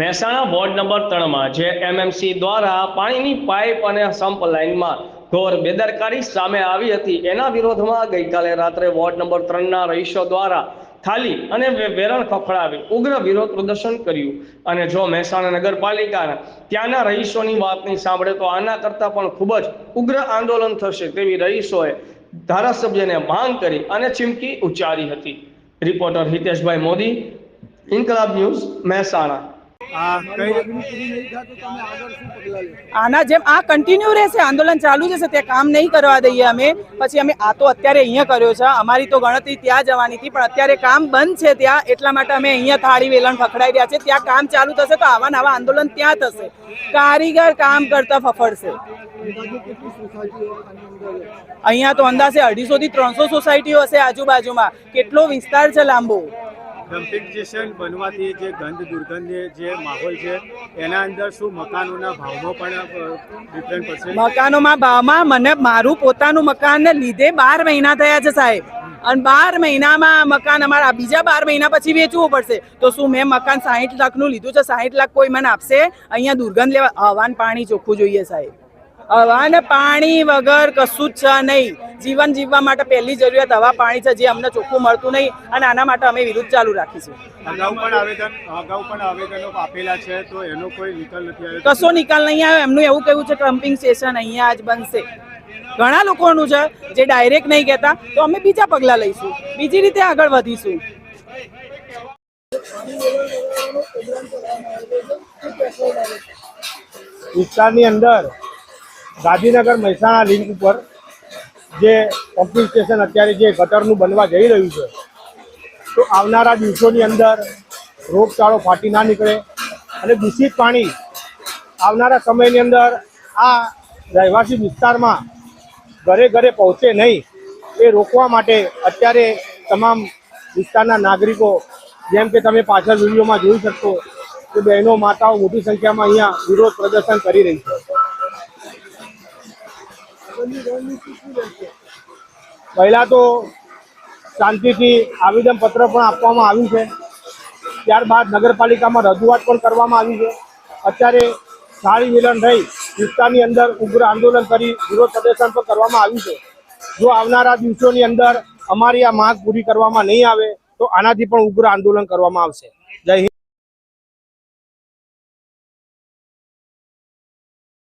Mehsana ward number ત્રણમાં જે MMC દ્વારા પાણીની પાઇપ અને સંપ લાઇનમાં ઘોર બેદરકારી સામે આવી હતી. એના વિરોધમાં ગઈકાલે રાત્રે વોર્ડ નંબર ત્રણના રહીશો દ્વારા થાલી અને વેરણ ખખડાવી ઉગ્ર વિરોધ પ્રદર્શન કર્યું. અને જો મહેસાણા નગરપાલિકા ત્યાંના રહીશોની વાતની સાંભળે તો આના કરતાં પણ ખૂબ જ ઉગ્ર આંદોલન થશે તેવી રહીશોએ ધારાસભ્યને માંગ કરી અને ચીમકી ઉચ્ચારી હતી. Reporter Hiteshbhai Modi, Inquilab news, Mehsana. આના જેમ આ કન્ટિન્યુ રહેશે આંદોલન ચાલુ જશે ત્યાં કામ નહીં કરવા દઈએ અમે. પછી અમે આ તો અત્યારે અહીંયા કર્યો છે. અમારી તો ગણતરી ત્યાં જવાની હતી પણ અત્યારે કામ બંધ છે ત્યાં એટલા માટે અમે અહીંયા થાળી વેલણ ફખડાઈ રહ્યા છે ત્યાં કામ ચાલુ થશે તો આવા નવા આંદોલન ત્યાં થશે. કારીગર કામ કરતા ફફડશે. અહીંયા તો અંદાજે અઢીસો થી ત્રણસો સોસાયટીઓ હશે આજુબાજુમાં. કેટલો વિસ્તાર છે લાંબો? ડમ્પિંગ સ્ટેશન બનવાથી જે ગંધ, દુર્ગંધ જે માહોલ છે, એના અંદર શું મકાનોના ભાવમાં પણ ડિફરન્ટ પડશે? મકાનોમાં ભાવમાં મને મારું પોતાનું મકાનને લીધે બાર મહિના થયા છે સાહેબ. અને બાર મહિનામાં મકાન અમારા બીજા બાર મહિના પછી વેચવું પડશે. તો શું મેં મકાન સાહીઠ લાખનું લીધું છે? સાહીઠ લાખ કોઈ મને આપશે? અહીંયા દુર્ગંધ લેવા, હવાન પાણી ચોખ્ખું જોઈએ સાહેબ. હવાન પાણી વગર કશું જ છે નહીં. જીવન જીવવા માટે પહેલી જરૂરિયાત હવા પાણી છે જે અમને ચોખ્ખું મળતું નહીં અને આના માટે અમે વિરુદ્ધ ચાલુ રાખીશું. અગાઉ પણ આવેદન અગાઉ પણ આવેદનો આપેલા છે તો એનો કોઈ નિકાલ નથી આવ્યો? કશો નિકાલ નહીં આવ્યો. એમનું એવું કહેવું છે ટ્રમ્પિંગ સ્ટેશન અહીંયા જ બનશે. ઘણા લોકોનું છે જે ડાયરેક્ટ નહીં કહેતા તો અમે બીજા પગલાં લઈશું. બીજી રીતે આગળ વધીશું. વિસ્તારની અંદર ગાંધીનગર મહેસાણા લિંક ઉપર જે પમ્પિંગ સ્ટેશન અત્યારે જે ગટરનું બનવા જઈ રહ્યું છે, તો આવનારા દિવસોની અંદર રોગચાળો ફાટી ના નીકળે અને દૂષિત પાણી આવનારા સમયની અંદર આ રહેવાસી વિસ્તારમાં ઘરે ઘરે પહોંચે નહીં, એ રોકવા માટે અત્યારે તમામ વિસ્તારના નાગરિકો, જેમ કે તમે પાછળ વિડીયોમાં જોઈ શકશો કે બહેનો, માતાઓ મોટી સંખ્યામાં અહીંયા વિરોધ પ્રદર્શન કરી રહી છે. પહેલા તો શાંતિથી આવેદન પત્ર પણ આપવામાં આવ્યું છે. ત્યારબાદ નગરપાલિકામાં રજૂઆત પણ કરવામાં આવી છે. અત્યારે સારી મિલન થઈ વિસ્તારની અંદર ઉગ્ર આંદોલન કરી વિરોધ પ્રદર્શન પણ કરવામાં આવ્યું છે. જો આવનારા દિવસોની અંદર અમારી આ માંગ પૂરી કરવામાં નહીં આવે, તો આનાથી પણ ઉગ્ર આંદોલન કરવામાં આવશે.